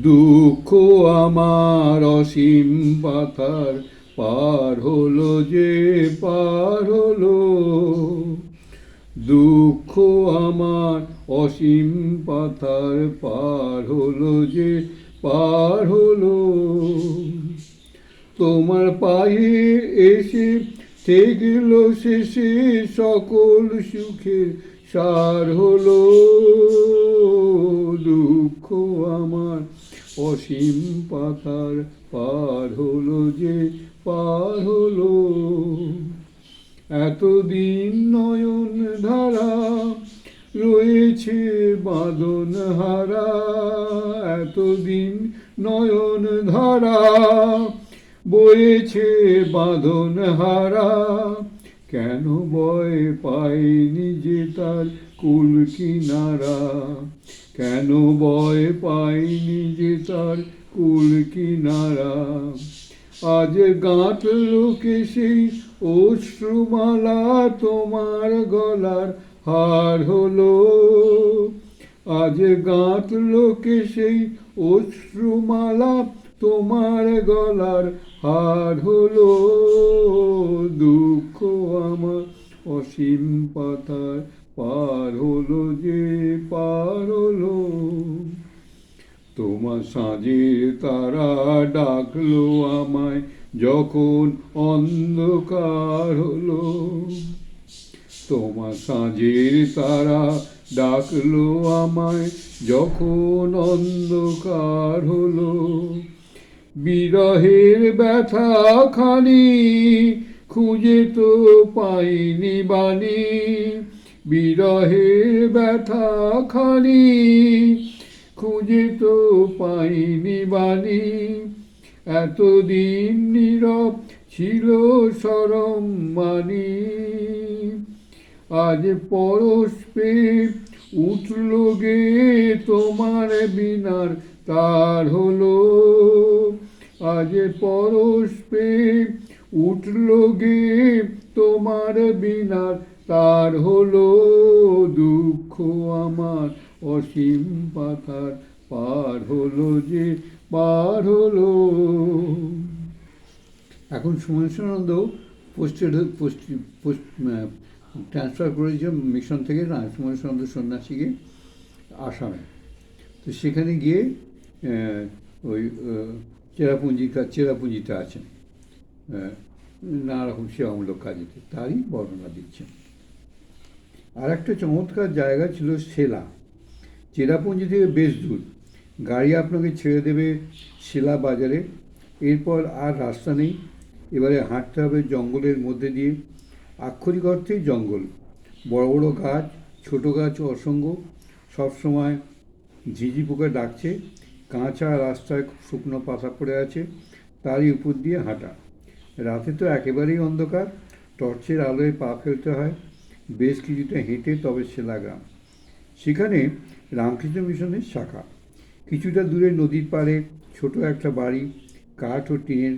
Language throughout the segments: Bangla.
দুঃখ আমার অসীম পাথার পার হলো যে পার হলো। দুঃখ আমার অসীম পাথার পার হলো যে পার হলো। তোমার পায়ে এসে থেকল শেষে সকল সুখের সার হলো দুঃখ আমার। অসীম পাথার পার হলো যে, পার হলো। এতদিন নয়ন ধারা রয়েছে বাঁধন হারা। এতদিন নয়ন ধারা বয়েছে বাঁধন হারা। কেন বয় পায়নি যে তার কুল কিনারা? কেন ভয় পায়নি যে তার কুল কিনারা? আজ গাঁথল কে সেই অশ্রুমালা তোমার গলার হার হলো? আজ গাঁথল কে সেই অশ্রুমালা তোমার গলার হার হলো দুঃখ আমার। অসীম পাতার পার হলো যে পার হলো। তোমার সাঁঝের তারা ডাকলো আমায় যখন অন্ধকার হলো। তোমার সাঁঝের তারা ডাকলো আমায় যখন অন্ধকার হলো। বিরহের ব্যথা খানি খুঁজে তো পাইনি বাণী। বিরহের ব্যথা খানি খুঁজে তো পাইনি বাণী। এতদিন নীরব ছিল সরম মানি। আজ পরশ পেয়ে উঠল গে তোমার বিনার, তার হলো আজ পরশ পেয়ে উঠল গে, তোমার বিনার। তার হলো দুঃখ আমার, অসীম পাথার পার হলো যে, পার হলো। এখন Sumaneshwarananda posted, post post transfer করেছে মিশন থেকে না সুমনেশ্বরানন্দ সন্ন্যাসীকে আসামে। তো সেখানে গিয়ে ওই চেরাপুঞ্জি চেরাপুঞ্জিতে আছেন নানা রকম সেবামূলক কাজেতে তারই বর্ণনা দিচ্ছেন আর একটা চমৎকার জায়গা ছিল সেলা চেরাপুঞ্জি থেকে বেশ দূর গাড়ি আপনাকে ছেড়ে দেবে সেলা বাজারে এরপর আর রাস্তা নেই এবারে হাঁটতে হবে জঙ্গলের মধ্যে দিয়ে। আক্ষরিক অর্থেই জঙ্গল। বড় বড় গাছ, ছোট গাছ অসঙ্গ সবসময় ঝিঝি পোকা ডাকছে। কাঁচা রাস্তায় শুকনো পাতা পড়ে আছে, তারই উপর দিয়ে হাঁটা। রাতে তো একেবারেই অন্ধকার, টর্চের আলোয় পা ফেলতে হয়, বেশ কিছুটা হেঁটে তবে সেলাগ্রাম সেখানে রামকৃষ্ণ মিশনের শাখা। কিছুটা দূরে নদীর পাড়ে ছোট একটা বাড়ি, কাঠ ও টিনের,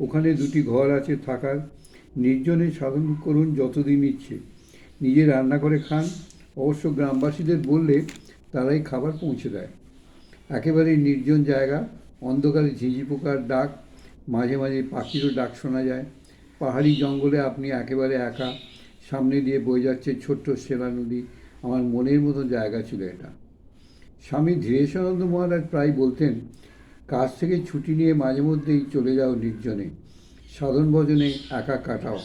ওখানে দুটি ঘর আছে থাকার। নির্জনে সাধন করুন যতদিন ইচ্ছে। নিজে রান্না করে খান। অবশ্য গ্রামবাসীদের বললে তারাই খাবার পৌঁছে দেয়। একেবারে নির্জন জায়গা। অন্ধকারে ঝিঝি পোকার ডাক মাঝে মাঝে পাখিরও ডাক শোনা যায়। পাহাড়ি জঙ্গলে আপনি একেবারে একা। সামনে দিয়ে বয়ে যাচ্ছে ছোট্ট সেলা নদী। আমার মনের মতো জায়গা ছিল এটা। স্বামী ধীরেশানন্দ মহারাজ প্রায় বলতেন কাজ থেকে ছুটি নিয়ে মাঝে মধ্যেই চলে যাও নির্জনে। সাধন ভজনে একা কাটাও।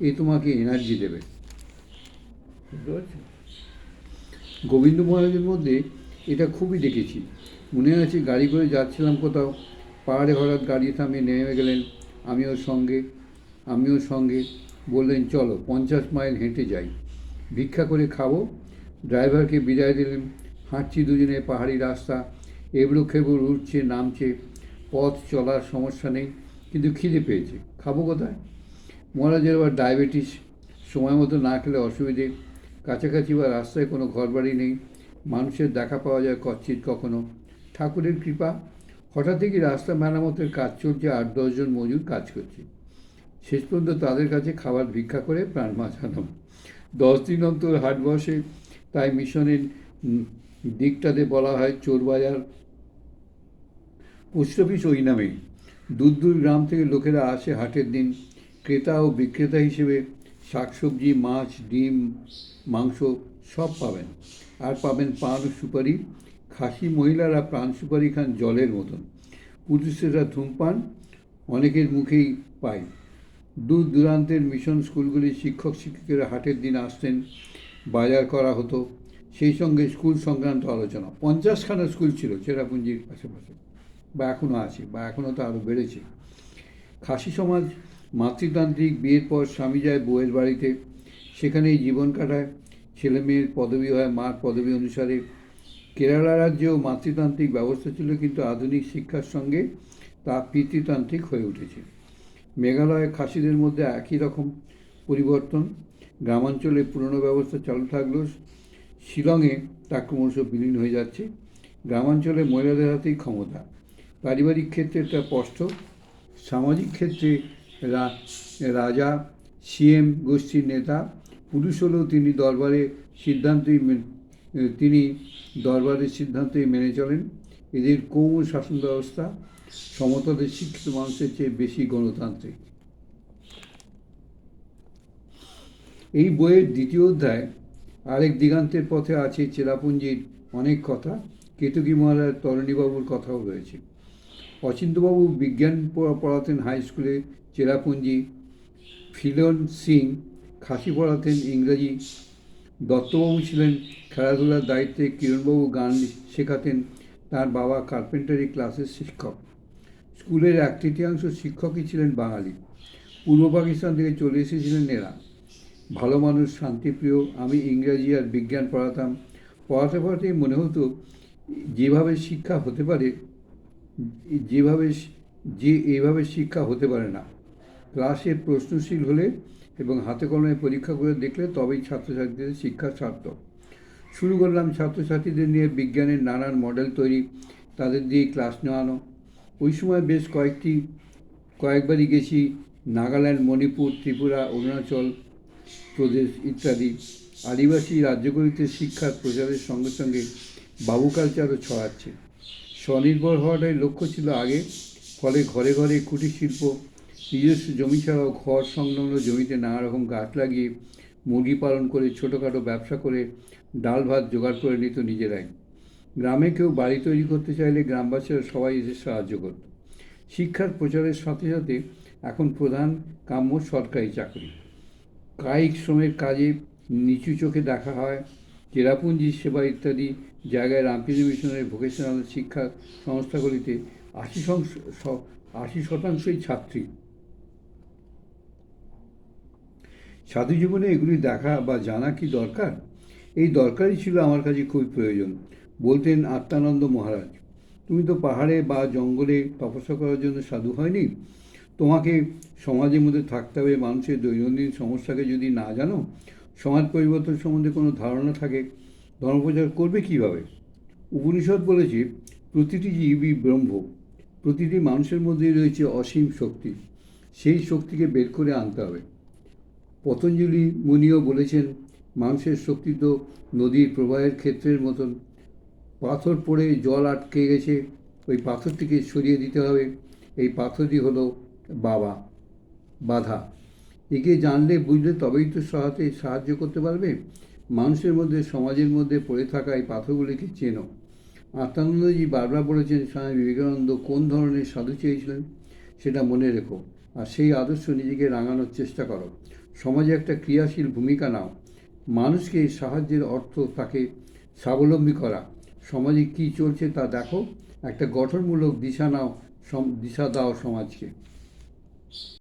এ তোমাকে এনার্জি দেবে। গোবিন্দ মহারাজের মধ্যে এটা খুবই দেখেছি। মনে আছে গাড়ি করে যাচ্ছিলাম কোথাও। পাহাড়ে হঠাৎ গাড়ি থামিয়ে নেমে গেলেন। আমিও সঙ্গে আমিও সঙ্গে বললেন, চলো, পঞ্চাশ মাইল হেঁটে যাই। ভিক্ষা করে খাব। ড্রাইভারকে বিদায় দিলেন। হাঁটছি দুজনে, পাহাড়ি রাস্তা এবড়ো খেবড় উঠছে, নামছে। পথ চলার সমস্যা নেই, কিন্তু খিদে পেয়েছে। খাব কোথায়? মহারাজের আবার ডায়াবেটিস, সময় মতো না খেলে অসুবিধে। কাছাকাছি বা রাস্তায় কোনো ঘরবাড়ি নেই। মানুষের দেখা পাওয়া যায় কচ্ছিত কখনো। ঠাকুরের কৃপা। হঠাৎ কি রাস্তা মেরামতের কাজ চলছে, আট দশজন মজুর কাজ করছে। শেষ পর্যন্ত তাদের কাছে খাবার ভিক্ষা করে প্রাণ বাঁচালাম। দশ দিন অন্তর হাট বসে, তাই মিশনের দিকটাতে বলা হয় চোরবাজার পোস্ট অফিস ওই নামেই। দূর দূর গ্রাম থেকে লোকেরা আসে হাটের দিন। ক্রেতা ও বিক্রেতা হিসেবে শাকসবজি, মাছ, ডিম, মাংস সব পাবেন। আর পাবেন পান সুপারি খাসি মহিলারা প্রাণ সুপারি খান জলের মতন। পুরুষেরা ধূমপান, অনেকের মুখেই পাই। দূর দূরান্তের মিশন স্কুলগুলির শিক্ষক শিক্ষিকারা হাটের দিন আসতেন, বাজার করা হতো। সেই সঙ্গে স্কুল সংক্রান্ত আলোচনা। পঞ্চাশখানা স্কুল ছিল চেরাপুঞ্জির আশেপাশে, বা এখনও আছে, বা এখনও তো আরও বেড়েছে। খাসি সমাজ মাতৃতান্ত্রিক বিয়ের পর স্বামী যায় বউয়ের বাড়িতে। সেখানেই জীবন কাটায়। ছেলে মেয়ের পদবি হয় মার পদবি অনুসারে। কেরালা রাজ্যেও মাতৃতান্ত্রিক ব্যবস্থা ছিল, কিন্তু আধুনিক শিক্ষার সঙ্গে তা পিতৃতান্ত্রিক হয়ে উঠেছে। মেঘালয়ে খাসিদের মধ্যে একই রকম পরিবর্তন। গ্রামাঞ্চলে পুরনো ব্যবস্থা চালু থাকলেও শিলংয়ে তা ক্রমশ বিলীন হয়ে যাচ্ছে। গ্রামাঞ্চলে মহিলাদের হাতেই ক্ষমতা। পারিবারিক ক্ষেত্রে তা স্পষ্ট। সামাজিক ক্ষেত্রে রাজা সিএম গোষ্ঠীর নেতা, পুরুষ হলেও তিনি দরবারে সিদ্ধান্তই তিনি দরবারের সিদ্ধান্তই মেনে চলেন। এদের কৌম শাসন ব্যবস্থা সমতলের শিক্ষিত মানুষের চেয়ে বেশি গণতান্ত্রিক। এই বইয়ের দ্বিতীয় অধ্যায় আরেক দিগান্তের পথে আছে চেরাপুঞ্জির অনেক কথা। কেতকী মহারাজ তরণীবাবুর কথাও রয়েছে। অচিন্তবাবু বিজ্ঞান পড়া- পড়াতেন হাই স্কুলে চেরাপুঞ্জি ফিলন সিং খাসি পড়াতেন ইংরাজি দত্তবাবু ছিলেন খেলাধুলার দায়িত্বে কিরণবাবু গান শেখাতেন। তার বাবা কার্পেন্টারি ক্লাসের শিক্ষক। স্কুলের এক তৃতীয়াংশ শিক্ষকই ছিলেন বাঙালি। পূর্ব পাকিস্তান থেকে চলে এসেছিলেন এরা ভালো মানুষ, শান্তিপ্রিয়, আমি ইংরাজি আর বিজ্ঞান পড়াতাম। পড়াতে পড়াতেই মনে হতো যেভাবে শিক্ষা হতে পারে, যেভাবে, যে এইভাবে শিক্ষা হতে পারে না। ক্লাসে প্রশ্নশীল হলে এবং হাতে কলমে পরীক্ষা করে দেখলে তবেই ছাত্রছাত্রীদের শিক্ষা সার্থক। শুরু করলাম ছাত্রছাত্রীদের নিয়ে বিজ্ঞানের নানান মডেল তৈরি, তাদের দিয়ে ক্লাস নেওয়ানো। ওই সময় বেশ কয়েকটি, কয়েকবারই গেছি নাগাল্যান্ড, মণিপুর, ত্রিপুরা, অরুণাচল প্রদেশ ইত্যাদি। আদিবাসী রাজ্যগুলিতে শিক্ষার প্রচারের সঙ্গে সঙ্গে বাবু কালচারও ছড়াচ্ছে। স্বনির্ভর হওয়াটাই লক্ষ্য ছিল আগে, ফলে ঘরে ঘরে কুটির শিল্প নিজস্ব জমি ছাড়াও ঘর সংলগ্ন জমিতে নানা রকম গাছ লাগিয়ে মুরগি পালন করে, ছোটোখাটো ব্যবসা করে, ডাল ভাত জোগাড় করে নিত নিজেরাই। গ্রামে কেউ বাড়ি তৈরি করতে চাইলে গ্রামবাসীরা সবাই এসে সাহায্য করত। শিক্ষার প্রচারের সাথে সাথে এখন প্রধান কাম্য সরকারি চাকরি। কায়িক শ্রমের কাজে নিচু চোখে দেখা হয় চেরাপুঞ্জি সেবা ইত্যাদি জায়গায় রামকৃষ্ণ মিশনের ভোকেশনাল শিক্ষা সংস্থাগুলিতে আশি আশি শতাংশই ছাত্রী। সাধু জীবনে এগুলি দেখা বা জানা কি দরকার? এই দরকারই ছিল আমার কাছে খুবই প্রয়োজন, বলতেন আত্মানন্দ মহারাজ। তুমি তো পাহাড়ে বা জঙ্গলে তপস্যা করার জন্য সাধু হয়নি? তোমাকে সমাজের মধ্যে থাকতে হবে, মানুষের দৈনন্দিন সমস্যাকে যদি না জানো, সমাজ পরিবর্তন সম্বন্ধে কোনো ধারণা থাকে, ধর্মপ্রচার করবে কীভাবে? উপনিষদ বলেছে, প্রতিটি জীবই ব্রহ্ম, প্রতিটি মানুষের মধ্যেই রয়েছে অসীম শক্তি, সেই শক্তিকে বের করে আনতে হবে। পতঞ্জলি মুনিও বলেছেন মানুষের শক্তি তো নদীর প্রবাহের ক্ষেত্রের মতন। পাথর পড়ে জল আটকে গেছে, ওই পাথরটিকে সরিয়ে দিতে হবে। এই পাথরটি হলো বাবা, বাধা। একে জানলে, বুঝলে তবেই তো সহাতে সাহায্য করতে পারবে। মানুষের মধ্যে, সমাজের মধ্যে পড়ে থাকা এই পাথরগুলিকে চেনো। আত্মানন্দজি বারবার বলেছেন, স্বামী বিবেকানন্দ কোন ধরনের সাধু চেয়েছিলেন? সেটা মনে রেখো, আর সেই আদর্শ নিজেকে রাঙানোর চেষ্টা করো। সমাজে একটা ক্রিয়াশীল ভূমিকা নাও। মানুষকে সাহায্যের অর্থ তাকে স্বাবলম্বী করা। সমাজে কি চলছে তা দেখো। একটা গঠনমূলক দিশা নাও দিশা দাও সমাজকে।